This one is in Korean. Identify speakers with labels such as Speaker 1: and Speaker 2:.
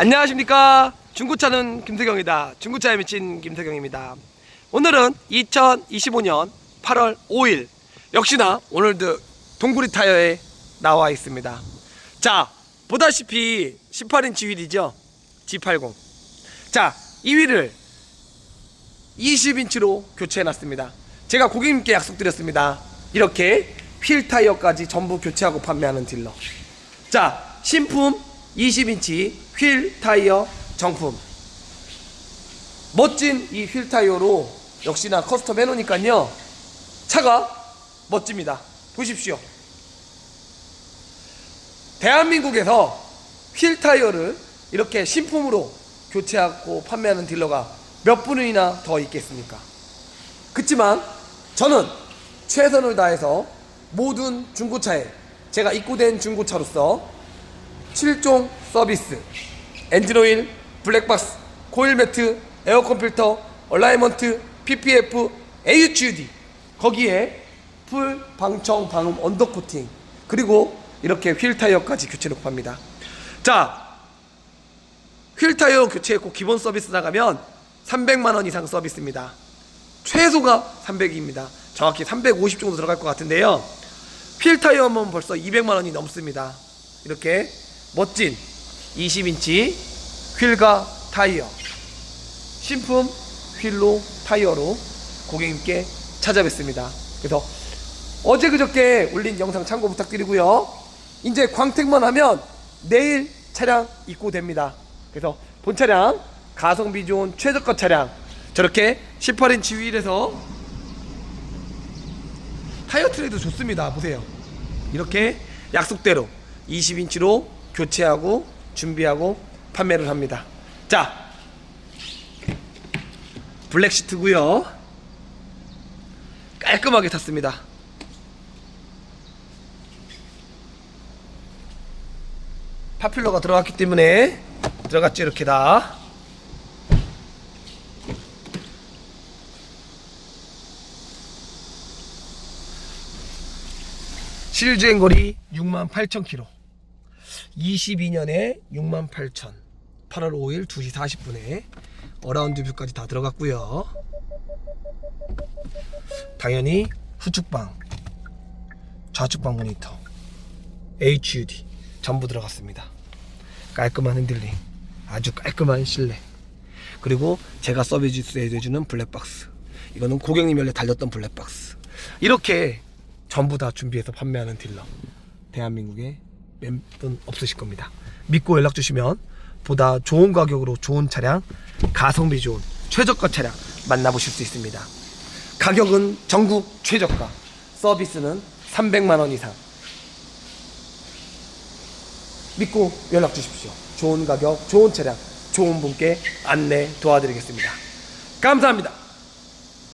Speaker 1: 안녕하십니까? 중고차는 김태경이다. 중고차에 미친 김태경입니다. 오늘은 2025년 8월 5일. 역시나 오늘도 동구리 타이어에 나와 있습니다. 자 보다시피 18인치 휠이죠? G80 자 이 휠을 20인치로 교체해 놨습니다. 제가 고객님께 약속드렸습니다. 이렇게 휠 타이어까지 전부 교체하고 판매하는 딜러. 자 신품 20인치 휠 타이어 정품. 멋진 이 휠 타이어로 역시나 커스텀 해놓으니까요. 차가 멋집니다. 보십시오. 대한민국에서 휠 타이어를 이렇게 신품으로 교체하고 판매하는 딜러가 몇 분이나 더 있겠습니까? 그렇지만 저는 최선을 다해서 모든 중고차에 제가 입고된 중고차로서 7종 서비스 엔진오일, 블랙박스, 코일 매트, 에어컨 필터, 얼라이먼트, PPF, AHUD 거기에 풀 방청 방음 언더 코팅 그리고 이렇게 휠 타이어까지 교체놓고 합니다. 자 휠 타이어 교체했고 기본 서비스 나가면 300만 원 이상 서비스입니다. 최소가 300입니다. 정확히 350 정도 들어갈 것 같은데요. 휠 타이어면 벌써 200만 원이 넘습니다. 이렇게 멋진 20인치 휠과 타이어. 신품 휠로 타이어로 고객님께 찾아뵙습니다. 그래서 어제 그저께 올린 영상 참고 부탁드리고요. 이제 광택만 하면 내일 차량 입고됩니다. 그래서 본 차량 가성비 좋은 최저가 차량 저렇게 18인치 휠에서 타이어 트레이도 좋습니다. 보세요. 이렇게 약속대로 20인치로 교체하고 준비하고 판매를 합니다. 자 블랙 시트고요. 깔끔하게 탔습니다. 파퓰러가 들어갔기 때문에 들어갔죠 이렇게 다. 실주행 거리 68,000km 22년에 68,000 8월 5일 2시 40분에 어라운드 뷰까지 다 들어갔고요. 당연히 후측방 좌측방 모니터 HUD 전부 들어갔습니다. 깔끔한 핸들링 아주 깔끔한 실내. 그리고 제가 서비스 해 주는 블랙박스. 이거는 고객님 연래 달렸던 블랙박스. 이렇게 전부 다 준비해서 판매하는 딜러. 대한민국에 몇 분 없으실 겁니다. 믿고 연락 주시면 보다 좋은 가격으로 좋은 차량 가성비 좋은 최저가 차량 만나보실 수 있습니다. 가격은 전국 최저가 서비스는 300만 원 이상. 믿고 연락 주십시오. 좋은 가격 좋은 차량 좋은 분께 안내 도와드리겠습니다. 감사합니다